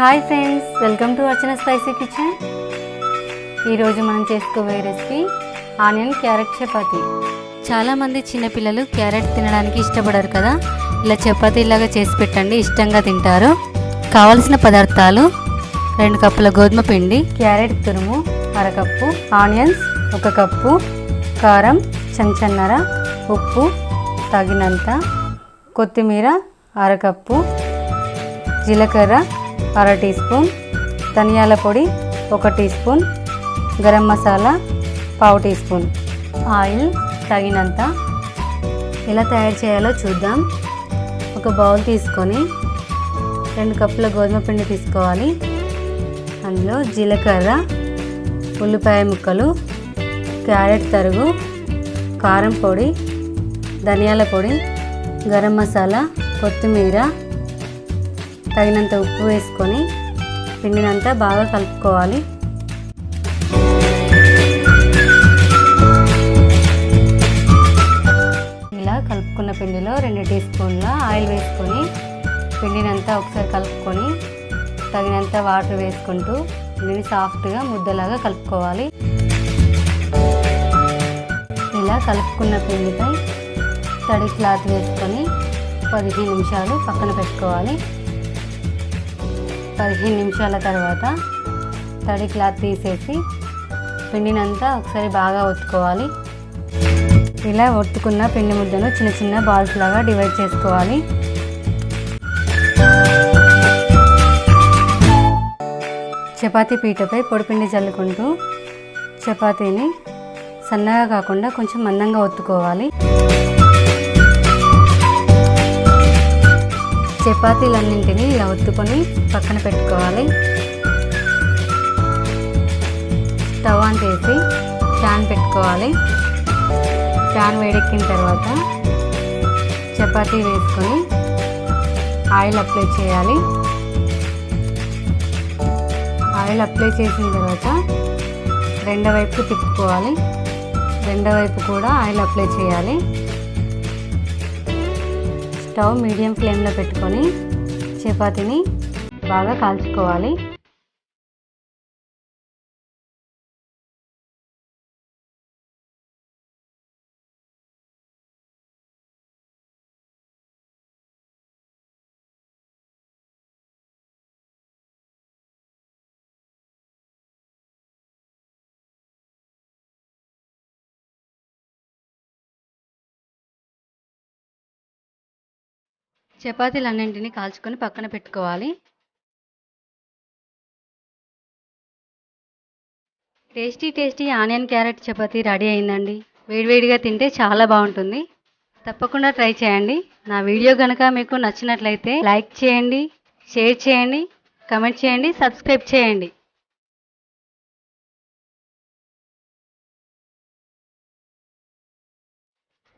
Hi friends welcome to Archana spicy kitchen. ఈరోజు మనం చేసుకోబోయే రెసిపీ ఆనియన్ క్యారెట్ చపాతి. చాలామంది చిన్నపిల్లలు క్యారెట్ తినడానికి ఇష్టపడరు కదా? ఇలా చపాతీలాగా చేసి పెట్టండి ఇష్టంగా తింటారు. కావలసిన పదార్థాలు రెండు కప్పుల గోధుమ పిండి క్యారెట్ తురుము అరకప్పు ఆనియన్స్ ఒక కప్పు కారం చెంచన్నర ఉప్పు తగినంత కొత్తిమీర అరకప్పు జీలకర్ర అర టీ స్పూన్ ధనియాల పొడి ఒక టీ స్పూన్ గరం మసాలా పావు టీ స్పూన్. ఆయిల్ తగినంత ఎలా తయారు చేయాలో చూద్దాం. ఒక బౌల్ తీసుకొని రెండు కప్పుల గోధుమ పిండి తీసుకోవాలి. అందులో జీలకర్ర ఉల్లిపాయ ముక్కలు క్యారెట్ తరుగు కారం పొడి ధనియాల పొడి గరం మసాలా కొత్తిమీర తగినంత ఉప్పు వేసుకొని పిండినంతా బాగా కలుపుకోవాలి. ఇలా కలుపుకున్న పిండిలో రెండు టీ స్పూన్ల ఆయిల్ వేసుకొని పిండినంతా ఒకసారి కలుపుకొని తగినంత వాటర్ వేసుకుంటూ పిండిని సాఫ్ట్గా ముద్దలాగా కలుపుకోవాలి. ఇలా కలుపుకున్న పిండిపై తడి క్లాత్ వేసుకొని పదిహేను నిమిషాలు పక్కన పెట్టుకోవాలి. పదిహేను నిమిషాల తర్వాత తడి క్లాత్ తీసేసి పిండినంతా ఒకసారి బాగా ఒత్తుకోవాలి. ఇలా ఒత్తుకున్న పిండి ముద్దను చిన్న చిన్న బాల్స్ లాగా డివైడ్ చేసుకోవాలి. చపాతీ పీటపై పొడిపిండి చల్లుకుంటూ చపాతీని సన్నగా కాకుండా కొంచెం మందంగా ఒత్తుకోవాలి. చపాతీలన్నింటినీ ఇలా ఒత్తుకొని పక్కన పెట్టుకోవాలి. స్టవ్ ఆన్ చేసి ప్యాన్ పెట్టుకోవాలి. ప్యాన్ వేడెక్కిన తర్వాత చపాతీ వేసుకొని ఆయిల్ అప్లై చేయాలి. ఆయిల్ అప్లై చేసిన తర్వాత రెండో వైపు తిప్పుకోవాలి. రెండో వైపు కూడా ఆయిల్ అప్లై చేయాలి. స్టవ్ మీడియం ఫ్లేమ్లో పెట్టుకొని చపాతీని బాగా కాల్చుకోవాలి. చపాతీలన్నింటినీ కాల్చుకొని పక్కన పెట్టుకోవాలి. Tasty tasty onion carrot chapati ready అయిందండి. వేడివేడిగా తింటే చాలా బాగుంటుంది. తప్పకుండా ట్రై చేయండి. నా వీడియో కనుక మీకు నచ్చినట్లయితే లైక్ చేయండి షేర్ చేయండి కమెంట్ చేయండి సబ్స్క్రైబ్ చేయండి.